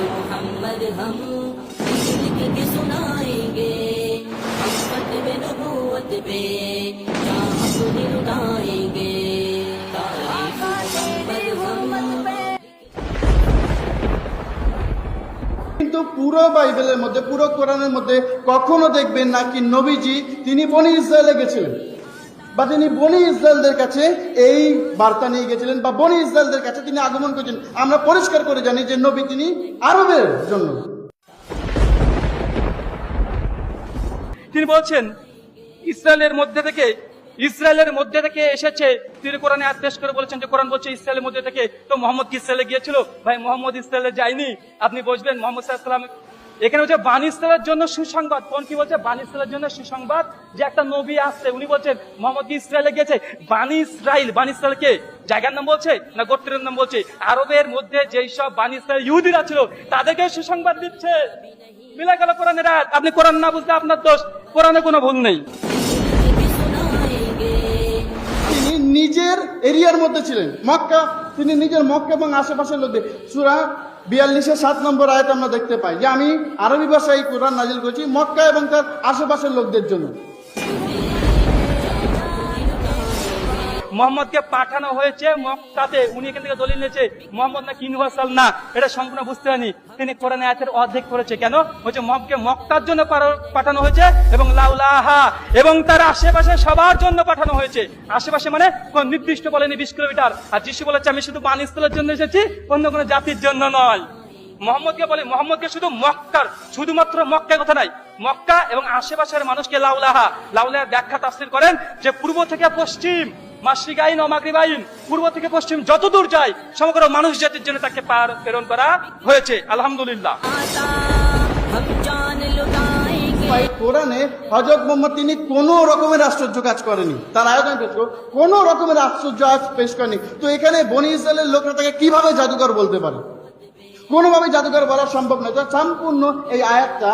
मोहम्मद हम लिख के सुनाएंगे हम फतवे नबूवत पे जहाँ अपनी लुटाएंगे तारीख मोहम्मद हम কিন্তু পুরো বাইবেলের মধ্যে পুরো কোরআনের মধ্যে কখনো দেখবেন না কি নবীজি তিনি বনি ইসরায়েলে গেছিলেন বা তিনি বনি ইসরায়েলদের কাছে এই বার্তা নিয়ে গেছিলেন বা বনি ইসরায়েলদের কাছে তিনি আগমন করেছেন। আমরা পরিষ্কার করে জানি যে নবী তিনি আরবের জন্য। তিনি বলছেন, ইসরায়েলের মধ্যে থেকে, ইসরায়েলের মধ্যে থেকে এসেছে। তিনি কোরআনে আদেশ করে বলেছেন যে, কোরআন বলছে ইসরায়েলের মধ্যে থেকে, তো মোহাম্মদ কি ইসরায়েলে গিয়েছিল? ভাই, মোহাম্মদ ইসরায়েলে যায়নি। আপনি বুঝবেন মোহাম্মদ সাল্লাম এখানে হচ্ছে বান ইসরায়েলের জন্য সুসংবাদ। কোন কি বলছে? বান ইসরায়েলের জন্য সুসংবাদ যে একটা নবী আসছে, উনি বলছেন মোহাম্মদ কি ইসরায়েলে গেছে বানি ইসরায়েল বান ইসরায়েলকে জায়গার নাম বলছে না গোত্রের নাম বলছে? আরবের মধ্যে যেই সব বান ইহুদিরা ছিল, তাদেরকে সুসংবাদ দিচ্ছে। মিলা গেল কোরআনের আয়াত। আপনি কোরআন না বুঝতে আপনার দোষ। কোরআনে কোনো ভুল নেই। তিনি নিজের এরিয়ার মধ্যে ছিলেন। মক্কা, তিনি নিজের মক্কা এবং আশেপাশের লোকদের। সুরা বিয়াল্লিশের সাত নম্বর আয়াত আমরা দেখতে পাই যে আমি আরবি ভাষায় কোরআন নাজিল করেছি, মক্কা এবং তার আশেপাশের লোকদের জন্য। মোহাম্মদকে পাঠানো হয়েছে মক্কাতে উনি এখান থেকে দলিল নিয়েছে, মোহাম্মদ না ইউনিভার্সাল না, এটা সম্পূর্ণ বুঝতে হয়নি তিনি কোরআন আয়াতের অর্ধেক করেছে। কেন? হচ্ছে মোহাম্মদকে মক্কার জন্য পাঠানো হয়েছে এবং লাউলাহা এবং তার আশেপাশে সবার জন্য পাঠানো হয়েছে। আশেপাশে মানে কোন নির্দিষ্ট বলেনি বিশ কিলোমিটার। আর যিশু বলেছে, আমি শুধু বানিস্তলের জন্য এসেছি, অন্য কোনো জাতির জন্য নয়। মোহাম্মদকে বলে, মোহাম্মদকে শুধু মক্কার, শুধুমাত্র মক্কার কথা নাই, মক্কা এবং আশেপাশের মানুষকে লাউলাহা লাউলাহা ব্যাখ্যা তাফসির করেন যে, পূর্ব থেকে পশ্চিম মাসরিকাইন ও মাগরিবাইন পূর্ব থেকে পশ্চিম যতদূর যায়, সমগ্র মানুষ জাতির জন্য তাকে পার প্রেরণ করা হয়েছে। আলহামদুলিল্লাহ। কোরআনে হজরত মোহাম্মদ, তিনি কোনো রকমের আশ্চর্য কাজ করেনি তার আয়োজন পেশ কোনো রকমের আশ্চর্য পেশ করেনি তো এখানে বনি ইসরায়েলের লোকরা তাকে কীভাবে জাদুকর বলতে পারে? কোনোভাবে জাদুকর বলা সম্ভব নয়। সম্পূর্ণ এই আয়াতটা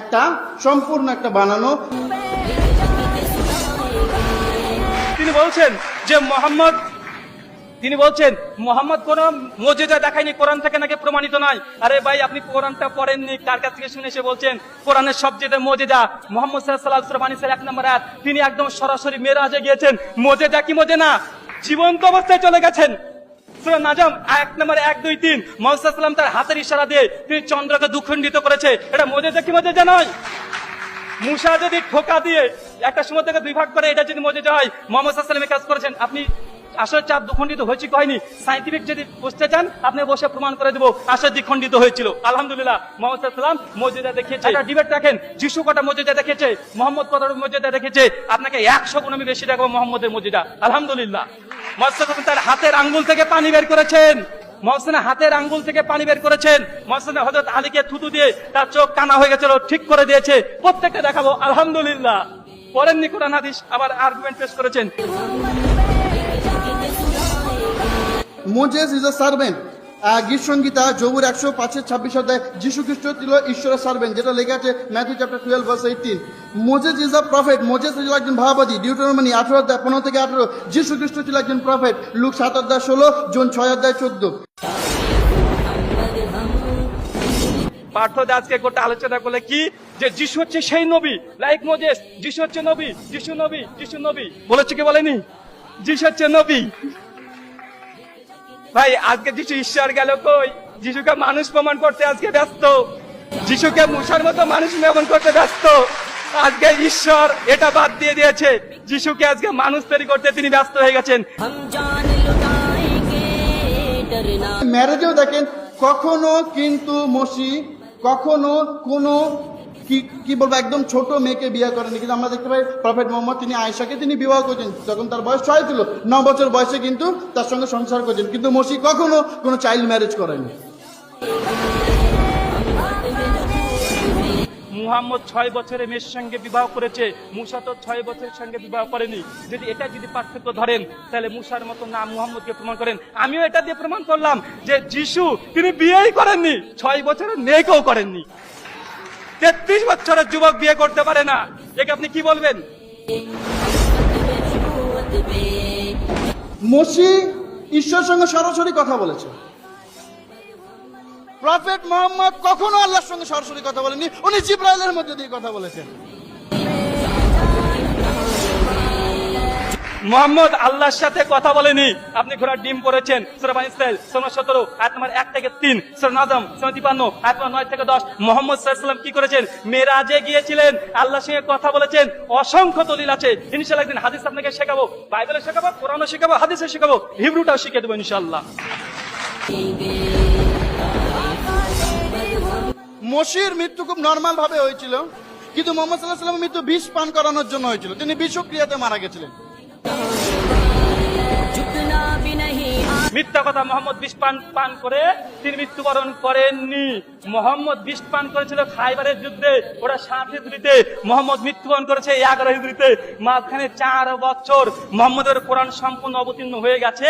একটা সম্পূর্ণ একটা বানানো। বলছেন যে মোহাম্মদ, তিনি বলছেন, মোহাম্মদ, কোন মজেদা দেখায়নি, কোরআন থেকে নাকি প্রমাণিত নয় আরে ভাই, আপনি কোরআনটা পড়েননি, কার কাছ থেকে শুনে এসে বলছেন? কোরআনের সবচেয়ে মজেদা মোহাম্মদ সাল্লাহ এক নম্বর আয়াত তিনি একদম সরাসরি মেরাজে গিয়েছেন। মজেদা কি মজে না? জীবন্ত অবস্থায় চলে গেছেন। এক নম্বর এক, দুই, তিন। তার হাতের ইশারা দিয়ে তিনি চন্দ্রকে দুখণ্ডিত করেছে। এটা মজেদা কি মজেদা নয়? মুসা যদি ঠোকা দিয়ে একটা সময় থেকে দুই ভাগ করে এটা যদি মজে হয়, মোহাম্মদ কাজ করেছেন। আপনি আসলে চাপ দুখণ্ডিত হয়েছে কি হয়নি? সাইন্টিফিক যদি বুঝতে চান, আপনি বসে প্রমাণ করে দেবো আসলে দ্বিখণ্ডিত হয়েছিল। আলহামদুলিল্লাহ, মোহাম্মদ সাল্লাম মর্যাদা দেখিয়েছে। একটা ডিবেট রাখেন, যিশু কটা মর্যাদা দেখেছে মোহাম্মদ কত মর্যাদা দেখেছে আপনাকে একশো গুণ বেশি রাখব মোহাম্মদের মর্যাদা আলহামদুলিল্লাহ। মোহাম্মদ তার হাতের আঙ্গুল থেকে পানি বের করেছেন। মহসেনা হাতের আঙ্গুল থেকে পানি বের করেছেন। মহসেনা হজরত আলীকে থুতু দিয়ে তার চোখ কানা হয়ে গেছিল, ঠিক করে দিয়েছে। প্রত্যেকটা দেখাবো, আলহামদুলিল্লাহ। পরেননি কোরআন হাদিস আবার আর্গুমেন্ট পেশ করেছেন। মোজেস ইজ এ সার্ভেন্ট গীত সংগীতা জবুর একশো পাঁচের ছাব্বিশ অধ্যায় যীশু খ্রিস্ট ছিল ঈশ্বরের সার্ভেন্ট যেটা লেখা আছে Matthew chapter twelve verse eighteen Moses is a prophet Moses ছিল একজন ভাবাদী। ডিউটোনমানি আঠারো অধ্যায় পনেরো থেকে আঠারো যীশু খ্রিস্ট ছিল একজন প্রফেট লুক সাত অধ্যায় ষোলো, জুন ছয় অধ্যায় চোদ্দ। আজকে আলোচনা করলে কি? যে যিশু হচ্ছে সেই নবী। লাইক যিশু হচ্ছে নবী যিশু নবী যিশু নবী। বলেছে কি বলেনি? যিশু হচ্ছে নবী। ভাই আজকে যিশু ঈশ্বর গেল কই? যিশুকে মানুষ প্রমাণ করতে আজকে ব্যস্ত। যিশুকে মুসার মতো মানুষ প্রমাণ করতে ব্যস্ত। আজকে ঈশ্বর এটা বাদ দিয়ে দিয়েছে। যিশুকে আজকে মানুষ তৈরি করতে তিনি ব্যস্ত হয়ে গেছেন। ম্যারেজেও দেখেন কখনো কিন্তু মসি কখনো কোনো কি কি বলব, একদম ছোট মেয়েকে বিয়ে করেনি। কিন্তু আমরা দেখতে পাই প্রফেট মোহাম্মদ, তিনি আয়েশাকে তিনি বিবাহ করছেন। যখন তার বয়স ছয় ছিল, ন বছর বয়সে কিন্তু তার সঙ্গে সংসার করছেন। কিন্তু মসি কখনো কোনো চাইল্ড ম্যারেজ করেনি। মুহাম্মদ ছয় বছরে মেয়ের সঙ্গে বিবাহ করেছে, মুসা তো ছয় বছরের সঙ্গে বিবাহ করেনি। যদি এটা যদি পার্থক্য ধরেন, তাহলে মুসার মতো না মুহাম্মদকে প্রমাণ করেন। আমিও এটা দিয়ে প্রমাণ করলাম যে যিশু, তিনি বিয়েই করেননি, ছয় বছরের মেয়েকেও করেননি। তেত্রিশ বছরের যুবক বিয়ে করতে পারে না। একে আপনি কি বলবেন? মসি ঈশ্বরের সঙ্গে সরাসরি কথা বলেছে। প্রফেট মোহাম্মদ কখনো আল্লাহর সঙ্গে সরাসরি কথা বলেননি। উনি জিব্রাইলের মধ্যে দিয়ে কথা বলেছেন। মোহাম্মদ আল্লাহর সাথে কথা বলেনি। আপনি ঘোড়ার ডিম পড়েছেন সুরাবান ইসরায়েল সোনা সতেরো, আয়াত নম্বর এক থেকে তিন, সুরা সোনা তিপান্ন নম্বর নয় থেকে দশ। মোহাম্মদ সাল্লাম কি করেছেন? মেরাজে গিয়েছিলেন, আল্লাহর সঙ্গে কথা বলেছেন। অসংখ্য দলিল আছে। ইনশাল্লাহ একদিন হাদিস আপনাকে শেখাবো বাইবেলে শেখাবো, কোরআনও শেখাবো হাদিসে শেখাবো, হিব্রুটাও শিখে দেবো ইনশাল্লাহ মসির মৃত্যু খুব নর্মাল ভাবে হয়েছিল, কিন্তু মোহাম্মদ সাল্লাহ সাল্লাম মৃত্যু বিষ পান করানোর জন্য হয়েছিল। তিনি বিষক্রিয়াতে মারা গেছিলেন। মিথ্যা কথা মোহাম্মদ বিষ পান পান করে তিনি মৃত্যুবরণ করেননি। মোহাম্মদ বিষ পান করেছিল খাইবারের যুদ্ধে, ওরা সাত হিজড়িতে। মোহাম্মদ মৃত্যুবরণ করেছে এগারো হিজড়িতে। মাঝখানে চার বছর মোহাম্মদের কোরআন সম্পূর্ণ অবতীর্ণ হয়ে গেছে।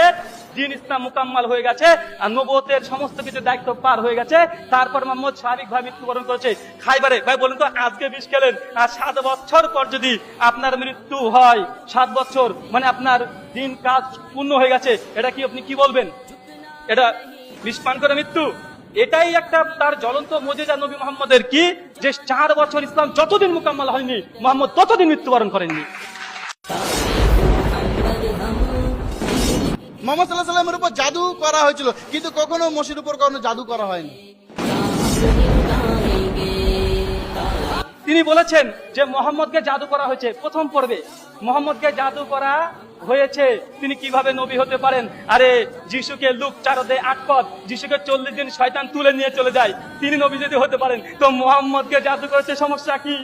দিন ইসলাম মোকাম্মাল হয়ে গেছে, আর নবতের সমস্ত কিছু দায়িত্ব পার হয়ে গেছে। তারপর মোহাম্মদ স্বাভাবিক ভাবে মৃত্যুবরণ করেছে। খাইবারে, ভাই বলুন তো, আজকে বিষ খেলেন। আর সাত বছর পর যদি আপনার মৃত্যু হয়, সাত বছর মানে আপনার দিন কাজ পূর্ণ হয়ে গেছে, এটা কি আপনি কি বলবেন? এটা বিষ পান করে মৃত্যু? এটাই একটা তার জ্বলন্ত মজেজা নবী মোহাম্মদের কি? যে চার বছর ইসলাম যতদিন মোকাম্মাল হয়নি, মোহাম্মদ ততদিন মৃত্যুবরণ করেননি। মোহাম্মদ সাল্লাহ সাল্লামের উপর জাদু করা হয়েছিল, কিন্তু কখনো মসির উপর কখনো জাদু করা হয়নি। তিনি বলেছেন যে মোহাম্মদকে জাদু করা হয়েছে প্রথম পর্বে। মোহাম্মদকে জাদু করা হয়েছে। তিনি কীভাবে নবী হতে পারেন? আরে, যিশুকে লুক চারদে আট পদ, যিশুকে চল্লিশ দিন শয়তান তুলে নিয়ে চলে যায়, তিনি নবী যদি হতে পারেন, তো মোহাম্মদকে জাদু করেছে সমস্যা কি?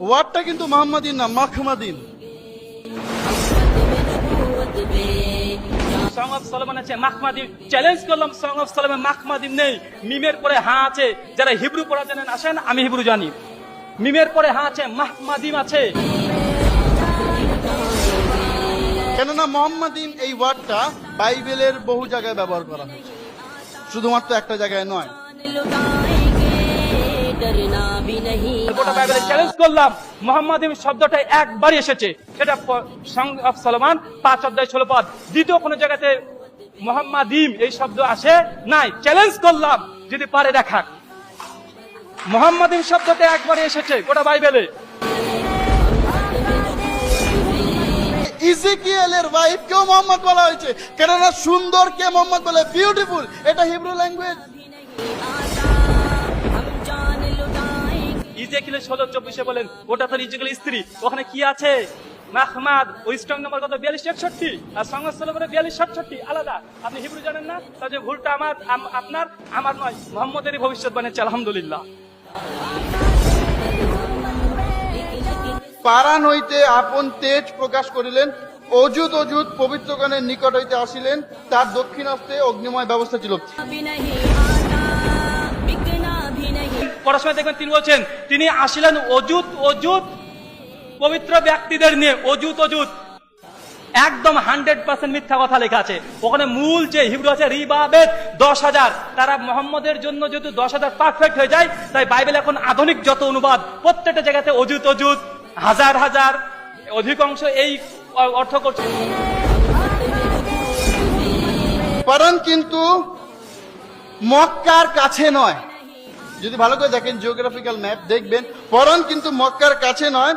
ওয়ার্ডটা কিন্তু মাহমাদিন না মাহমাদিন আছে চ্যালেঞ্জ করলাম নেই। মিমের পরে হা আছে যারা হিব্রু পড়া জানেন আসেন আমি হিব্রু জানি। মিমের পরে হা আছে মাহমাদিম আছে। কেননা মোহাম্মদিন এই ওয়ার্ডটা বাইবেলের বহু জায়গায় ব্যবহার করা হয়েছে। শুধুমাত্র একটা জায়গায় নয় করলাম। শব্দটা এসেছে। সেটা সলমান, পাঁচ দ্বিতীয় কোনো জায়গাতে এই শব্দ নাই। চ্যালেঞ্জ করলাম, যদি পারে দেখা মোহাম্মদিম শব্দটা একবার এসেছে গোটা বাইবেলে। ইজিকিয়েলের ওয়াইফকেও মোহাম্মদ বলা হয়েছে। কেননা সুন্দরকে মোহাম্মদ বলে? বিউটিফুল এটা হিব্রু ল্যাঙ্গুয়েজ ইজেকিলের ষোলো চব্বিশে বলেন, ওটা তোর ইজেকিলের স্ত্রী। ওখানে কি আছে? মাহমাদ, ওই স্ট্রং নম্বর কত? বিয়াল্লিশ একষট্টি। আর সংস্থান নম্বরে বিয়াল্লিশ সাতষট্টি। আলাদা। আপনি হিব্রু জানেন না? তার যে ভুলটা আমার আপনার, আমার নয়। মোহাম্মদেরই ভবিষ্যৎ বানিয়েছে আলহামদুলিল্লাহ। পারান হইতে আপন তেজ প্রকাশ করিলেন অজুত অজুত পবিত্রগণের নিকট হইতে আসিলেন, তার দক্ষিণাস্তে অগ্নিময় ব্যবস্থা ছিল। পড়ার সময় দেখবেন, তিনি বলছেন, তিনি আসিলেন অজুত অজুত পবিত্র ব্যক্তিদের নিয়ে অজুত অজুত একদম হান্ড্রেড পার্সেন্ট মিথ্যা কথা লেখা আছে। ওখানে মূল যে হিব্রু আছে রিবাবেদ দশ হাজার। তারা মোহাম্মদের জন্য যেহেতু দশ হাজার পারফেক্ট হয়ে যায়, তাই বাইবেল এখন আধুনিক যত অনুবাদ, প্রত্যেকটা জায়গাতে অজুত অজুত হাজার হাজার অধিকাংশ এই অর্থ করছে। পারান কিন্তু মক্কার কাছে নয়। যদি ভালো করে দেখেন জিওগ্রাফিক্যাল ম্যাপ দেখবেন পরন কিন্তু মক্কার কাছে নয়।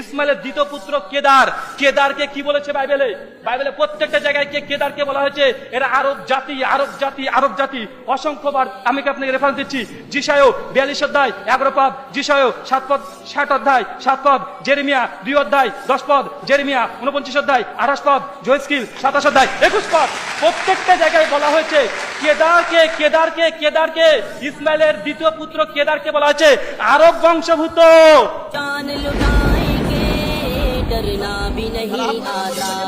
ইসমাইলের দ্বিতীয় পুত্র কেদার। কেদারকে কি বলেছে বাইবেলে? বাইবেলে প্রত্যেকটা জায়গায় কে কেদারকে বলা হয়েছে? এরা আরব জাতি আরব জাতি আরব জাতি। অসংখ্যবার আমি আপনাকে রেফারেন্স দিচ্ছি? জিসায়ও বিয়াল্লিশ অধ্যায়, এগারো পদ। জিসায়ও সাত পদ, ষাট অধ্যায়, সাত পদ। জেরেমিয়া দুই অধ্যায়, দশ পদ। জেরেমিয়া উনপঞ্চাশ অধ্যায়, আঠাশ পদ। জয়স্কিল সাতাশ অধ্যায়, একুশ পদ। প্রত্যেকটা জায়গায় বলা হয়েছে, কেদারকে কেদারকে কেদারকে। ইসমাইলের দ্বিতীয় পুত্র কেদারকে বলা হয়েছে, আরব বংশভূত।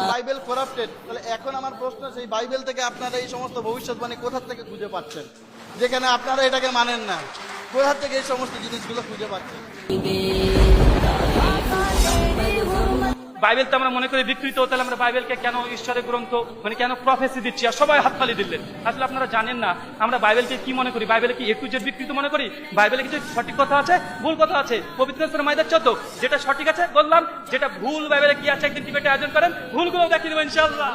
বাইবেল করাপ্টেড তাহলে এখন আমার প্রশ্ন সেই বাইবেল থেকে আপনারা এই সমস্ত ভবিষ্যৎবাণী কোথা থেকে খুঁজে পাচ্ছেন? যেখানে আপনারা এটাকে মানেন না। কোথা থেকে এই সমস্ত জিনিসগুলো খুঁজে পাচ্ছেন? বাইবেল তো আমরা মনে করি বিকৃত, তাহলে আমরা বাইবেলকে কেন ঈশ্বরের গ্রন্থ মানে কেন প্রফেসি দিচ্ছি? আর সবাই হাততালি দিলেন। আসলে আপনারা জানেন না, আমরা বাইবেলকে কি মনে করি? বাইবেলে কি একটু যে বিকৃত মনে করি? বাইবেলে কিছু সঠিক কথা আছে? ভুল কথা আছে। পবিত্র মাইদার চোদ্দ যেটা সঠিক আছে, বললাম, যেটা ভুল বাইবেলে কি আছে? একদিন টিবেটে আয়োজন করেন ভুলগুলো দেখিয়ে দেবো ইনশাল্লাহ